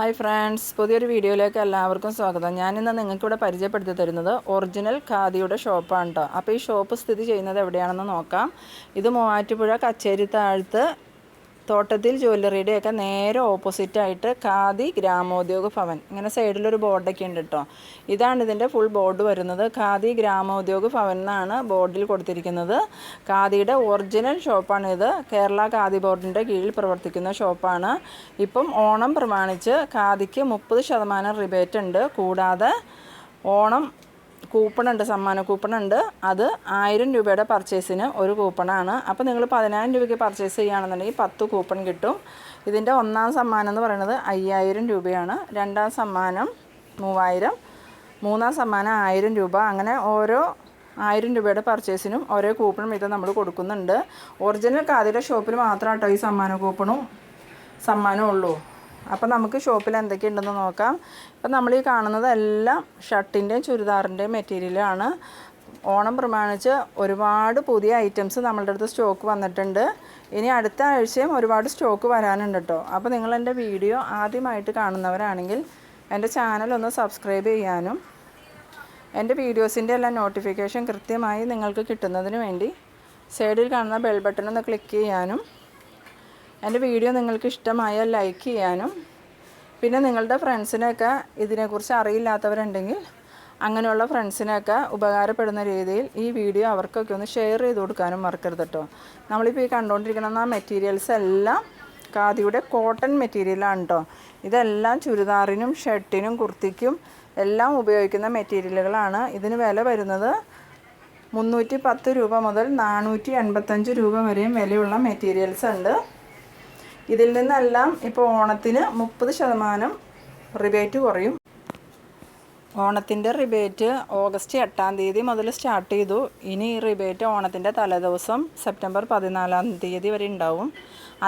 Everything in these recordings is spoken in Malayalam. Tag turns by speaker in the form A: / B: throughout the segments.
A: ഹായ് ഫ്രണ്ട്സ് പുതിയൊരു വീഡിയോയിലേക്ക് എല്ലാവർക്കും സ്വാഗതം. ഞാനിന്ന് നിങ്ങൾക്കിവിടെ പരിചയപ്പെടുത്തി തരുന്നത് ഒറിജിനൽ ഖാദിയുടെ ഷോപ്പാണ് കേട്ടോ അപ്പോൾ ഈ ഷോപ്പ് സ്ഥിതി ചെയ്യുന്നത് എവിടെയാണെന്ന് നോക്കാം. ഇത് മൂവാറ്റുപുഴ കച്ചേരി താഴത്ത് തോട്ടത്തിൽ ജ്വല്ലറിയുടെയൊക്കെ നേരെ ഓപ്പോസിറ്റായിട്ട് ഖാദി ഗ്രാമോദ്യോഗ ഭവൻ. ഇങ്ങനെ സൈഡിലൊരു ബോർഡൊക്കെ ഉണ്ട് കേട്ടോ ഇതാണ് ഇതിന്റെ ഫുൾ ബോർഡ് വരുന്നത്. ഖാദി ഗ്രാമോദ്യോഗ ഭവൻ എന്നാണ് ബോർഡിൽ കൊടുത്തിരിക്കുന്നത്. ഖാദിയുടെ ഒറിജിനൽ ഷോപ്പാണ് ഇത്. കേരള ഖാദി ബോർഡിന്റെ കീഴിൽ പ്രവർത്തിക്കുന്ന ഷോപ്പാണ് ഇപ്പം ഓണം പ്രമാണിച്ച് ഖാദിക്ക് മുപ്പത് ശതമാനം റിബേറ്റ് ഉണ്ട്. കൂടാതെ ഓണം കൂപ്പണുണ്ട് സമ്മാന കൂപ്പണുണ്ട്. അത് ആയിരം രൂപയുടെ പർച്ചേസിന് ഒരു കൂപ്പണാണ്. അപ്പോൾ നിങ്ങൾ പതിനായിരം രൂപയ്ക്ക് പർച്ചേസ് ചെയ്യുകയാണെന്നുണ്ടെങ്കിൽ പത്ത് കൂപ്പൺ കിട്ടും. ഇതിന്റെ ഒന്നാം സമ്മാനം എന്ന് പറയുന്നത് അയ്യായിരം രൂപയാണ്. രണ്ടാം സമ്മാനം മൂവായിരം. മൂന്നാം സമ്മാനം ആയിരം രൂപ. അങ്ങനെ ഓരോ ആയിരം രൂപയുടെ പർച്ചേസിനും ഓരോ കൂപ്പണും ഇത് നമ്മൾ കൊടുക്കുന്നുണ്ട്. ഒറിജിനൽ കാതിയുടെ ഷോപ്പിൽ മാത്രമാട്ടോ ഈ സമ്മാന കൂപ്പണും സമ്മാനവും അപ്പോൾ നമുക്ക് ഷോപ്പിൽ എന്തൊക്കെയുണ്ടെന്ന് നോക്കാം. ഇപ്പം നമ്മൾ ഈ കാണുന്നതെല്ലാം ഷർട്ടിന്റെയും ചുരിദാറിന്റെയും മെറ്റീരിയലാണ് ഓണം പ്രമാണിച്ച് ഒരുപാട് പുതിയ ഐറ്റംസ് നമ്മളുടെ അടുത്ത് സ്റ്റോക്ക് വന്നിട്ടുണ്ട്. ഇനി അടുത്ത ആഴ്ചയും ഒരുപാട് സ്റ്റോക്ക് വരാനുണ്ട് കേട്ടോ അപ്പോൾ നിങ്ങൾ എന്റെ വീഡിയോ ആദ്യമായിട്ട് കാണുന്നവരാണെങ്കിൽ എന്റെ ചാനൽ ഒന്ന് സബ്സ്ക്രൈബ് ചെയ്യാനും എന്റെ വീഡിയോസിന്റെ എല്ലാം നോട്ടിഫിക്കേഷൻ കൃത്യമായി നിങ്ങൾക്ക് കിട്ടുന്നതിന് വേണ്ടി സൈഡിൽ കാണുന്ന ബെൽ ബട്ടൺ ഒന്ന് ക്ലിക്ക് ചെയ്യാനും എന്റെ വീഡിയോ നിങ്ങൾക്ക് ഇഷ്ടമായാൽ ലൈക്ക് ചെയ്യാനും പിന്നെ നിങ്ങളുടെ ഫ്രണ്ട്സിനൊക്കെ ഇതിനെക്കുറിച്ച് അറിയില്ലാത്തവരുണ്ടെങ്കിൽ അങ്ങനെയുള്ള ഫ്രണ്ട്സിനൊക്കെ ഉപകാരപ്പെടുന്ന രീതിയിൽ ഈ വീഡിയോ അവർക്കൊക്കെ ഒന്ന് ഷെയർ ചെയ്ത് കൊടുക്കാനും മറക്കരുത് കേട്ടോ. നമ്മളിപ്പോൾ ഈ കണ്ടുകൊണ്ടിരിക്കുന്ന ആ മെറ്റീരിയൽസ് എല്ലാം ഖാദിയുടെ കോട്ടൺ മെറ്റീരിയലാണ് കേട്ടോ. ഇതെല്ലാം ചുരിദാറിനും ഷർട്ടിനും കുർത്തിക്കും എല്ലാം ഉപയോഗിക്കുന്ന മെറ്റീരിയലുകളാണ് ഇതിന് വില വരുന്നത് മുന്നൂറ്റി പത്ത് രൂപ മുതൽ നാനൂറ്റി എൺപത്തഞ്ച് രൂപ വരെയും വിലയുള്ള മെറ്റീരിയൽസ് ഉണ്ട്. ഇതിൽ നിന്നെല്ലാം ഇപ്പോൾ ഓണത്തിന് മുപ്പത് ശതമാനം റിബേറ്റ് കുറയും. ഓണത്തിന്റെ റിബേറ്റ് ഓഗസ്റ്റ് എട്ടാം തീയതി മുതൽ സ്റ്റാർട്ട് ചെയ്തു. ഇനി ഈ റിബേറ്റ് ഓണത്തിന്റെ തലേദിവസം സെപ്റ്റംബർ പതിനാലാം തീയതി വരെ ഉണ്ടാവും.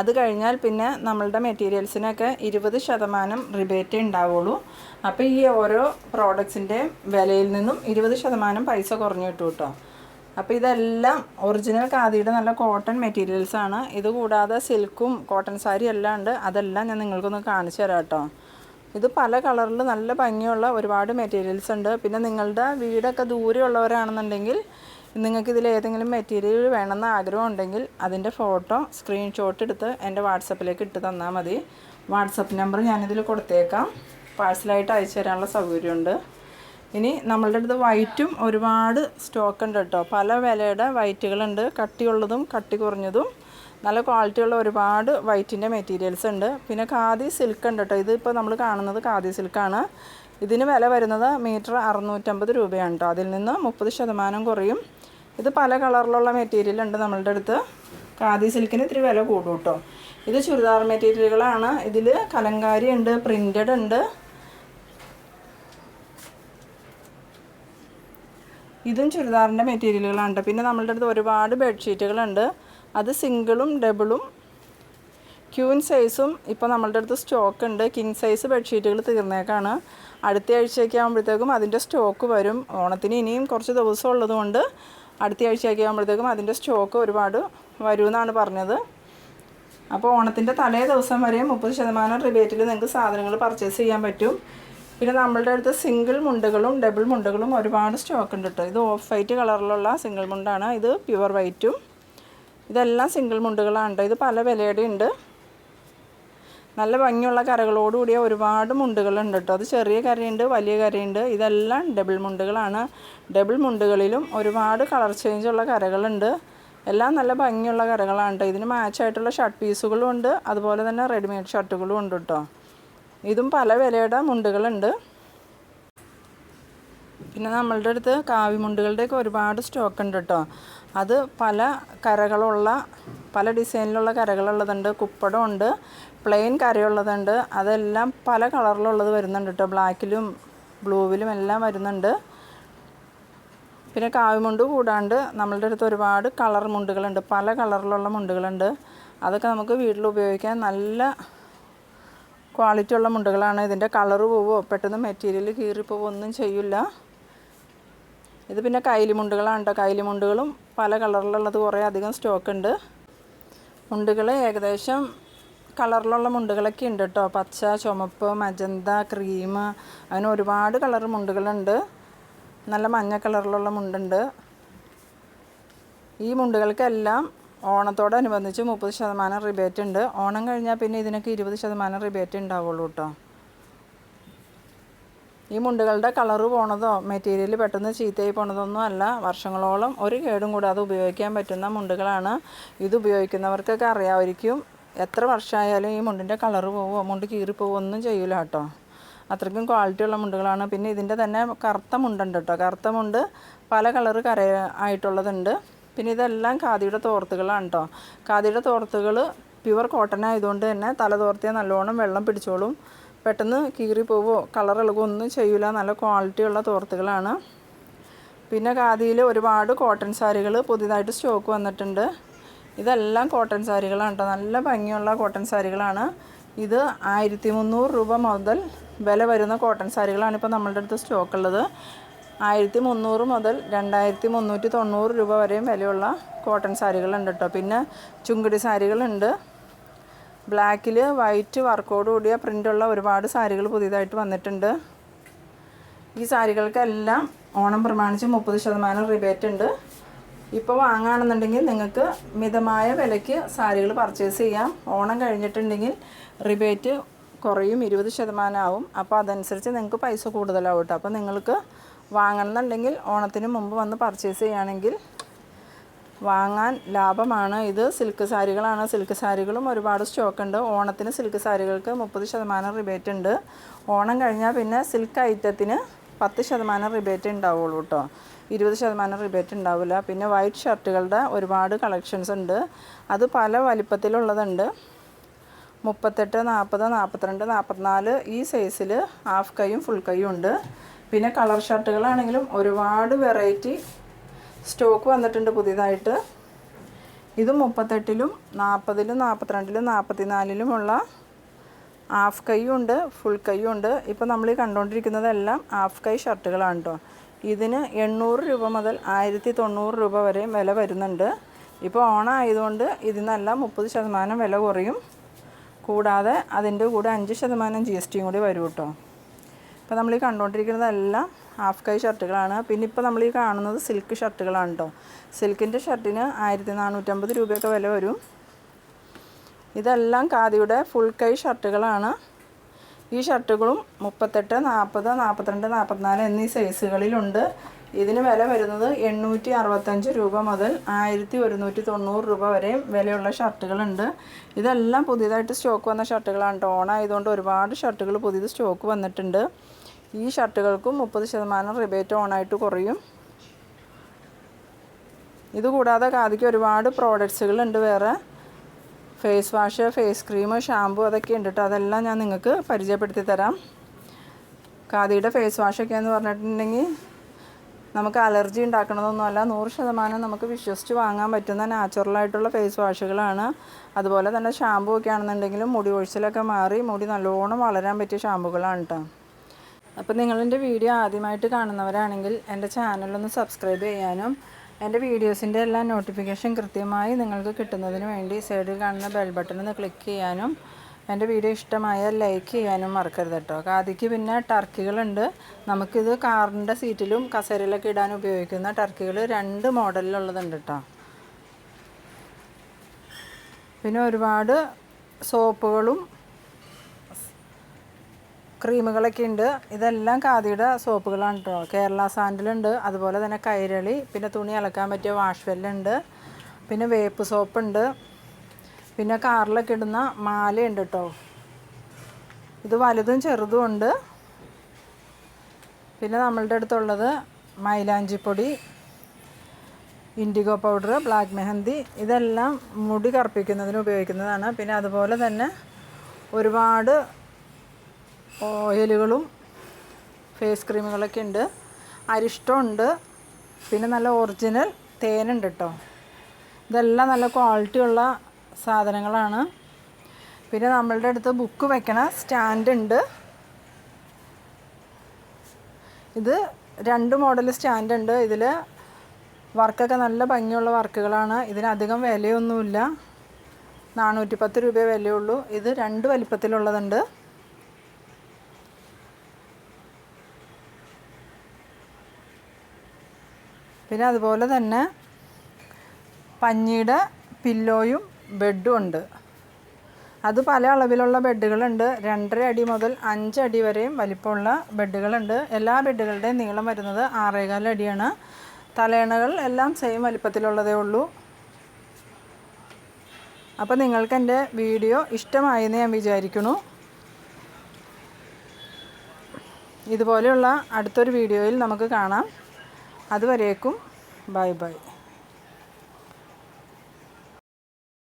A: അത് കഴിഞ്ഞാൽ പിന്നെ നമ്മളുടെ മെറ്റീരിയൽസിനൊക്കെ ഇരുപത് ശതമാനം റിബേറ്റ് ഉണ്ടാവുള്ളൂ. അപ്പോൾ ഈ ഓരോ പ്രോഡക്ട്സിന്റെ വിലയിൽ നിന്നും ഇരുപത് ശതമാനം പൈസ കുറഞ്ഞു കിട്ടും കേട്ടോ. അപ്പോൾ ഇതെല്ലാം ഒറിജിനൽ ഖാദിയുടെ നല്ല കോട്ടൺ മെറ്റീരിയൽസ് ആണ്. ഇത് കൂടാതെ സിൽക്കും കോട്ടൺ സാരി എല്ലാം ഉണ്ട്. അതെല്ലാം ഞാൻ നിങ്ങൾക്കൊന്ന് കാണിച്ചു തരാം കേട്ടോ. ഇത് പല കളറിൽ നല്ല ഭംഗിയുള്ള ഒരുപാട് മെറ്റീരിയൽസ് ഉണ്ട്. പിന്നെ നിങ്ങളുടെ വീടൊക്കെ ദൂരെയുള്ളവരാണെന്നുണ്ടെങ്കിൽ നിങ്ങൾക്ക് ഇതിൽ ഏതെങ്കിലും മെറ്റീരിയൽ വേണമെന്ന് ആഗ്രഹം ഉണ്ടെങ്കിൽ അതിന്റെ ഫോട്ടോ സ്ക്രീൻഷോട്ട് എടുത്ത് എന്റെ വാട്സപ്പിലേക്ക് ഇട്ട് തന്നാൽ മതി. വാട്സപ്പ് നമ്പർ ഞാനിതിൽ കൊടുത്തേക്കാം. പാഴ്സലായിട്ട് അയച്ചു തരാനുള്ള സൗകര്യമുണ്ട്. ഇനി നമ്മളുടെ അടുത്ത് വൈറ്റും ഒരുപാട് സ്റ്റോക്ക് ഉണ്ട് കേട്ടോ. പല വിലയുടെ വൈറ്റുകളുണ്ട് കട്ടിയുള്ളതും കട്ടി കുറഞ്ഞതും നല്ല ക്വാളിറ്റിയുള്ള ഒരുപാട് വൈറ്റിന്റെ മെറ്റീരിയൽസ് ഉണ്ട്. പിന്നെ ഖാദി സിൽക്ക് ഉണ്ട് കേട്ടോ. ഇതിപ്പോൾ നമ്മൾ കാണുന്നത് ഖാദി സിൽക്കാണ് ഇതിന് വില വരുന്നത് മീറ്റർ അറുന്നൂറ്റമ്പത് രൂപയാണ് കേട്ടോ. അതിൽ നിന്ന് മുപ്പത് ശതമാനം കുറയും. ഇത് പല കളറിലുള്ള മെറ്റീരിയൽ ഉണ്ട് നമ്മളുടെ അടുത്ത്. ഖാദി സിൽക്കിന് ഇത്തിരി വില കൂടും കേട്ടോ. ഇത് ചുരിദാർ മെറ്റീരിയലുകളാണ് ഇതിൽ കലങ്കാരി ഉണ്ട് പ്രിന്റഡ് ഉണ്ട്. ഇതും ചുരിദാറിന്റെ മെറ്റീരിയലുകളാണ് പിന്നെ നമ്മളുടെ അടുത്ത് ഒരുപാട് ബെഡ്ഷീറ്റുകളുണ്ട്. അത് സിംഗിളും ഡബിളും ക്യൂൻ സൈസും ഇപ്പോൾ നമ്മളുടെ അടുത്ത് സ്റ്റോക്ക് ഉണ്ട് കിങ് സൈസ് ബെഡ്ഷീറ്റുകൾ തീർന്നേക്കാണ്. അടുത്ത ആഴ്ചയൊക്കെ ആകുമ്പോഴത്തേക്കും അതിന്റെ സ്റ്റോക്ക് വരും. ഓണത്തിന് ഇനിയും കുറച്ച് ദിവസം ഉള്ളതുകൊണ്ട് അടുത്ത ആഴ്ചയൊക്കെ ആകുമ്പോഴത്തേക്കും അതിന്റെ സ്റ്റോക്ക് ഒരുപാട് വരുമെന്നാണ് പറഞ്ഞത്. അപ്പോൾ ഓണത്തിന്റെ തലേ ദിവസം വരെ മുപ്പത് ശതമാനം റിബേറ്റിൽ നിങ്ങൾക്ക് സാധനങ്ങൾ പർച്ചേസ് ചെയ്യാൻ പറ്റും. പിന്നെ നമ്മളുടെ അടുത്ത് സിംഗിൾ മുണ്ടുകളും ഡബിൾ മുണ്ടുകളും ഒരുപാട് സ്റ്റോക്ക് ഉണ്ട് കേട്ടോ ഇത് ഓഫ് വൈറ്റ് കളറിലുള്ള സിംഗിൾ മുണ്ടാണ്. ഇത് പ്യുവർ വൈറ്റും ഇതെല്ലാം സിംഗിൾ മുണ്ടുകളാണ് ഇത് പല വിലയുടെ ഉണ്ട്. നല്ല ഭംഗിയുള്ള കരകളോടുകൂടിയ ഒരുപാട് മുണ്ടുകളുണ്ട് കേട്ടോ അത് ചെറിയ കരയുണ്ട് വലിയ കരയുണ്ട്. ഇതെല്ലാം ഡബിൾ മുണ്ടുകളാണ്. ഡബിൾ മുണ്ടുകളിലും ഒരുപാട് കളർ ചേഞ്ചുള്ള കരകളുണ്ട് എല്ലാം നല്ല ഭംഗിയുള്ള കരകളാണ് കേട്ടോ ഇതിന് മാച്ചായിട്ടുള്ള ഷർട്ട് പീസുകളും ഉണ്ട്. അതുപോലെ തന്നെ റെഡിമെയ്ഡ് ഷർട്ടുകളും ഉണ്ട് കേട്ടോ ഇതും പല വിലയുടെ മുണ്ടുകളുണ്ട്. പിന്നെ നമ്മളുടെ അടുത്ത് കാവിമുണ്ടുകളുടെയൊക്കെ ഒരുപാട് സ്റ്റോക്ക് ഉണ്ട് കേട്ടോ അത് പല കരകളുള്ള പല ഡിസൈനിലുള്ള കരകളുള്ളതുണ്ട് കുപ്പടമുണ്ട് പ്ലെയിൻ കരയുള്ളതുണ്ട് അതെല്ലാം പല കളറിലുള്ളത് വരുന്നുണ്ട് കേട്ടോ ബ്ലാക്കിലും ബ്ലൂവിലും എല്ലാം വരുന്നുണ്ട്. പിന്നെ കാവിമുണ്ട് കൂടാണ്ട് നമ്മളുടെ അടുത്ത് ഒരുപാട് കളർ മുണ്ടുകളുണ്ട് പല കളറിലുള്ള മുണ്ടുകളുണ്ട്. അതൊക്കെ നമുക്ക് വീട്ടിൽ ഉപയോഗിക്കാൻ നല്ല ക്വാളിറ്റി ഉള്ള മുണ്ടുകളാണ്. ഇതിന്റെ കളറ് പോവോ? പെട്ടെന്ന് മെറ്റീരിയൽ കീറിപ്പോവോ ഒന്നും ചെയ്യില്ല ഇത് പിന്നെ കൈലി മുണ്ടുകളാണ് കേട്ടോ കൈലിമുണ്ടുകളും പല കളറിലുള്ളത് കുറേ അധികം സ്റ്റോക്ക് ഉണ്ട്. മുണ്ടുകൾ ഏകദേശം കളറിലുള്ള മുണ്ടുകളൊക്കെ ഉണ്ട് കേട്ടോ പച്ച ചുമപ്പ് മജന്ത ക്രീം അങ്ങനെ ഒരുപാട് കളർ മുണ്ടുകളുണ്ട്. നല്ല മഞ്ഞ കളറിലുള്ള മുണ്ടുണ്ട്. ഈ മുണ്ടുകൾക്കെല്ലാം ഓണത്തോടനുബന്ധിച്ച് മുപ്പത് ശതമാനം റിബേറ്റ് ഉണ്ട്. ഓണം കഴിഞ്ഞാൽ പിന്നെ ഇതിനൊക്കെ ഇരുപത് ശതമാനം റിബേറ്റ് ഉണ്ടാവുള്ളൂ കേട്ടോ ഈ മുണ്ടുകളുടെ കളറ് പോണതോ മെറ്റീരിയൽ പെട്ടെന്ന് ചീത്തയായി പോണതൊന്നും അല്ല. വർഷങ്ങളോളം ഒരു കേടും കൂടാതെ ഉപയോഗിക്കാൻ പറ്റുന്ന മുണ്ടുകളാണ്. ഇത് ഉപയോഗിക്കുന്നവർക്കൊക്കെ അറിയാമായിരിക്കും എത്ര വർഷമായാലും ഈ മുണ്ടിന്റെ കളറ് പോവോ മുണ്ട് കീറിപ്പോവോ ഒന്നും ചെയ്യില്ല കേട്ടോ അത്രയ്ക്കും ക്വാളിറ്റി ഉള്ള മുണ്ടുകളാണ്. പിന്നെ ഇതിന്റെ തന്നെ കറുത്ത മുണ്ടുണ്ട് കേട്ടോ കറുത്ത മുണ്ട് പല കളറ് കര ആയിട്ടുള്ളതുണ്ട്. പിന്നെ ഇതെല്ലാം ഖാദിയുടെ തോർത്തുകളാണ് കേട്ടോ ഖാദിയുടെ തോർത്തുകൾ പ്യുവർ കോട്ടൺ ആയതുകൊണ്ട് തന്നെ തല തോർത്തിയാൽ നല്ലോണം വെള്ളം പിടിച്ചോളും. പെട്ടെന്ന് കീറി പോവോ കളർ ഇളകോ ഒന്നും ചെയ്യില്ല നല്ല ക്വാളിറ്റി ഉള്ള തോർത്തുകളാണ്. പിന്നെ ഖാദിയിൽ ഒരുപാട് കോട്ടൺ സാരികൾ പുതിയതായിട്ട് സ്റ്റോക്ക് വന്നിട്ടുണ്ട്. ഇതെല്ലാം കോട്ടൺ സാരികളാണ് കേട്ടോ നല്ല ഭംഗിയുള്ള കോട്ടൺ സാരികളാണ്. ഇത് ആയിരത്തി മുന്നൂറ് രൂപ മുതൽ വില വരുന്ന കോട്ടൺ സാരികളാണ് ഇപ്പോൾ നമ്മളുടെ അടുത്ത് സ്റ്റോക്ക് ഉള്ളത്. ആയിരത്തി മുന്നൂറ് മുതൽ രണ്ടായിരത്തി മുന്നൂറ്റി തൊണ്ണൂറ് രൂപ വരെയും വിലയുള്ള കോട്ടൺ സാരികളുണ്ട് കേട്ടോ. പിന്നെ ചുങ്കിടി സാരികളുണ്ട്. ബ്ലാക്കിൽ വൈറ്റ് വർക്കോട് കൂടിയ പ്രിന്റുള്ള ഒരുപാട് സാരികൾ പുതിയതായിട്ട് വന്നിട്ടുണ്ട്. ഈ സാരികൾക്കെല്ലാം ഓണം പ്രമാണിച്ച് മുപ്പത് ശതമാനം റിബേറ്റ് ഉണ്ട്. ഇപ്പോൾ വാങ്ങുകയാണെന്നുണ്ടെങ്കിൽ നിങ്ങൾക്ക് മിതമായ വിലയ്ക്ക് സാരികൾ പർച്ചേസ് ചെയ്യാം. ഓണം കഴിഞ്ഞിട്ടുണ്ടെങ്കിൽ റിബേറ്റ് കുറയും ഇരുപത് ശതമാനം ആവും. അപ്പോൾ അതനുസരിച്ച് നിങ്ങൾക്ക് പൈസ കൂടുതലാവും കേട്ടോ. അപ്പോൾ നിങ്ങൾക്ക് വാങ്ങണമെന്നുണ്ടെങ്കിൽ ഓണത്തിന് മുമ്പ് വന്ന് പർച്ചേസ് ചെയ്യുകയാണെങ്കിൽ വാങ്ങാൻ ലാഭമാണ്. ഇത് സിൽക്ക് സാരികളാണ്. സിൽക്ക് സാരികളും ഒരുപാട് സ്റ്റോക്ക് ഉണ്ട്. ഓണത്തിന് സിൽക്ക് സാരികൾക്ക് മുപ്പത് ശതമാനം റിബേറ്റ് ഉണ്ട്. ഓണം കഴിഞ്ഞാൽ പിന്നെ സിൽക്ക് ഐറ്റത്തിന് പത്ത് ശതമാനം റിബേറ്റ് ഉണ്ടാവുള്ളൂ കേട്ടോ ഇരുപത് ശതമാനം റിബേറ്റ് ഉണ്ടാവില്ല. പിന്നെ വൈറ്റ് ഷർട്ടുകളുടെ ഒരുപാട് കളക്ഷൻസ് ഉണ്ട്. അത് പല വലിപ്പത്തിലുള്ളതുണ്ട്. മുപ്പത്തെട്ട് നാൽപ്പത് നാൽപ്പത്തിരണ്ട് നാൽപ്പത്തിനാല് ഈ സൈസിൽ ഹാഫ് കൈയും ഫുൾ കൈയും ഉണ്ട്. പിന്നെ കളർ ഷർട്ടുകളാണെങ്കിലും ഒരുപാട് വെറൈറ്റി സ്റ്റോക്ക് വന്നിട്ടുണ്ട് പുതിയതായിട്ട്. ഇത് മുപ്പത്തെട്ടിലും നാൽപ്പതിലും നാൽപ്പത്തിരണ്ടിലും നാൽപ്പത്തിനാലിലുമുള്ള ഹാഫ് കൈയും ഉണ്ട് ഫുൾ കൈയും ഉണ്ട്. ഇപ്പോൾ നമ്മൾ ഈ കണ്ടുകൊണ്ടിരിക്കുന്നതെല്ലാം ഹാഫ് കൈ ഷർട്ടുകളാണ് കേട്ടോ ഇതിന് എണ്ണൂറ് രൂപ മുതൽ ആയിരത്തി തൊണ്ണൂറ് രൂപ വരെയും വില വരുന്നുണ്ട്. ഇപ്പോൾ ഓണായതുകൊണ്ട് ഇതിനെല്ലാം മുപ്പത് ശതമാനം വില കുറയും. കൂടാതെ അതിന്റെ കൂടെ അഞ്ച് ശതമാനം ജി എസ് ടിയും കൂടി വരും കേട്ടോ ഇപ്പോൾ നമ്മൾ ഈ കണ്ടുകൊണ്ടിരിക്കുന്നതെല്ലാം ഹാഫ് കൈ ഷർട്ടുകളാണ് പിന്നെ ഇപ്പോൾ നമ്മൾ ഈ കാണുന്നത് സിൽക്ക് ഷർട്ടുകളാണ് കേട്ടോ സിൽക്കിന്റെ ഷർട്ടിന് ആയിരത്തി നാനൂറ്റമ്പത് രൂപയൊക്കെ വില വരും. ഇതെല്ലാം ഖാദിയുടെ ഫുൾ കൈ ഷർട്ടുകളാണ് ഈ ഷർട്ടുകളും മുപ്പത്തെട്ട് നാൽപ്പത് നാൽപ്പത്തിരണ്ട് നാൽപ്പത്തിനാല് എന്നീ സൈസുകളിലുണ്ട് ഇതിന് വില വരുന്നത് എണ്ണൂറ്റി അറുപത്തഞ്ച് രൂപ മുതൽ ആയിരത്തി ഒരുന്നൂറ്റി തൊണ്ണൂറ് രൂപ വരെയും വിലയുള്ള ഷർട്ടുകളുണ്ട്. ഇതെല്ലാം പുതിയതായിട്ട് സ്റ്റോക്ക് വന്ന ഷർട്ടുകളാണ് കേട്ടോ. ഓണായതുകൊണ്ട് ഒരുപാട് ഷർട്ടുകൾ പുതിയത് സ്റ്റോക്ക് വന്നിട്ടുണ്ട്. ഈ ഷർട്ടുകൾക്കും മുപ്പത് ശതമാനം റിബേറ്റ് ഓണായിട്ട് കുറയും. ഇതുകൂടാതെ കാതിക്ക് ഒരുപാട് പ്രോഡക്ട്സുകളുണ്ട് വേറെ. Face wash face cream shampoo അതൊക്കെ ഉണ്ട് കേട്ടോ. അതെല്ലാം ഞാൻ നിങ്ങൾക്ക് പരിചയപ്പെടുത്തി തരാം. കാതിയുടെ ഫേസ് വാഷൊക്കെ എന്ന് പറഞ്ഞിട്ടുണ്ടെങ്കിൽ നമുക്ക് അലർജി ഉണ്ടാക്കണതൊന്നുമല്ല. നൂറ് ശതമാനം നമുക്ക് വിശ്വസിച്ച് വാങ്ങാൻ പറ്റുന്ന നാച്ചുറലായിട്ടുള്ള ഫേസ് വാഷുകളാണ് അതുപോലെ തന്നെ ഷാമ്പൂ ഒക്കെ ആണെന്നുണ്ടെങ്കിലും മുടി ഒഴിച്ചിലൊക്കെ മാറി മുടി നല്ലോണം വളരാൻ പറ്റിയ ഷാമ്പുകളാണ് കേട്ടോ അപ്പോൾ നിങ്ങളെന്റെ വീഡിയോ ആദ്യമായിട്ട് കാണുന്നവരാണെങ്കിൽ എന്റെ ചാനലൊന്ന് സബ്സ്ക്രൈബ് ചെയ്യാനും എന്റെ വീഡിയോസിന്റെ എല്ലാ നോട്ടിഫിക്കേഷൻ കൃത്യമായി നിങ്ങൾക്ക് കിട്ടുന്നതിന് വേണ്ടി സൈഡിൽ കാണുന്ന ബെൽ ബട്ടൺ ഒന്ന് ക്ലിക്ക് ചെയ്യാനും എന്റെ വീഡിയോ ഇഷ്ടമായാൽ ലൈക്ക് ചെയ്യാനും മറക്കരുത് കേട്ടോ. കാതിക്ക് പിന്നെ ടർക്കികളുണ്ട്. നമുക്കിത് കാറിന്റെ സീറ്റിലും കസേരയിലൊക്കെ ഇടാൻ ഉപയോഗിക്കുന്ന ടർക്കികൾ രണ്ട് മോഡലിലുള്ളതുണ്ട് കേട്ടോ. പിന്നെ ഒരുപാട് സോപ്പുകളും ക്രീമുകളൊക്കെ ഉണ്ട്. ഇതെല്ലാം ഖാദിയുടെ സോപ്പുകളാണ് കേട്ടോ. കേരള സാൻഡിലുണ്ട്. അതുപോലെ തന്നെ കൈരളി പിന്നെ തുണി അലക്കാൻ പറ്റിയ വാഷ്വെല്ലുണ്ട് പിന്നെ വേപ്പ് സോപ്പുണ്ട്. പിന്നെ കാറിലൊക്കെ ഇടുന്ന മാലയുണ്ട് കേട്ടോ ഇത് വലുതും ചെറുതും ഉണ്ട്. പിന്നെ നമ്മളുടെ അടുത്തുള്ളത് മൈലാഞ്ചിപ്പൊടി ഇൻഡിഗോ പൗഡർ ബ്ലാക്ക് മെഹന്തി ഇതെല്ലാം മുടി കറുപ്പിക്കുന്നതിന് ഉപയോഗിക്കുന്നതാണ്. പിന്നെ അതുപോലെ തന്നെ ഒരുപാട് ഓയിലുകളും ഫേസ് ക്രീമുകളൊക്കെ ഉണ്ട്. അരിഷ്ടമുണ്ട്. പിന്നെ നല്ല ഒറിജിനൽ തേനുണ്ട് കേട്ടോ ഇതെല്ലാം നല്ല ക്വാളിറ്റി ഉള്ള സാധനങ്ങളാണ്. പിന്നെ നമ്മളുടെ അടുത്ത് ബുക്ക് വെക്കണ സ്റ്റാൻഡ് ഉണ്ട്. ഇത് രണ്ട് മോഡൽ സ്റ്റാൻഡ് ഉണ്ട്. ഇതിൽ വർക്കൊക്കെ നല്ല ഭംഗിയുള്ള വർക്കുകളാണ്. ഇതിനധികം വിലയൊന്നുമില്ല. നാനൂറ്റി പത്ത് രൂപ വിലയുള്ളൂ. ഇത് രണ്ട് വലിപ്പത്തിലുള്ളതുണ്ട്. പിന്നെ അതുപോലെ തന്നെ പഞ്ഞിയുടെ പില്ലോയും ബെഡും ഉണ്ട്. അത് പല അളവിലുള്ള ബെഡുകളുണ്ട്. രണ്ടര അടി മുതൽ അഞ്ചടി വരെയും വലിപ്പമുള്ള ബെഡുകളുണ്ട്. എല്ലാ ബെഡുകളുടെയും നീളം വരുന്നത് ആറേകാൽ അടിയാണ്. തലേണകൾ എല്ലാം സെയിം വലിപ്പത്തിലുള്ളതേ ഉള്ളൂ. അപ്പോൾ നിങ്ങൾക്ക് എന്റെ വീഡിയോ ഇഷ്ടമായെന്ന് ഞാൻ വിചാരിക്കുന്നു. ഇതുപോലെയുള്ള അടുത്തൊരു വീഡിയോയിൽ നമുക്ക് കാണാം. അതുവരേക്കും ബൈ ബൈ.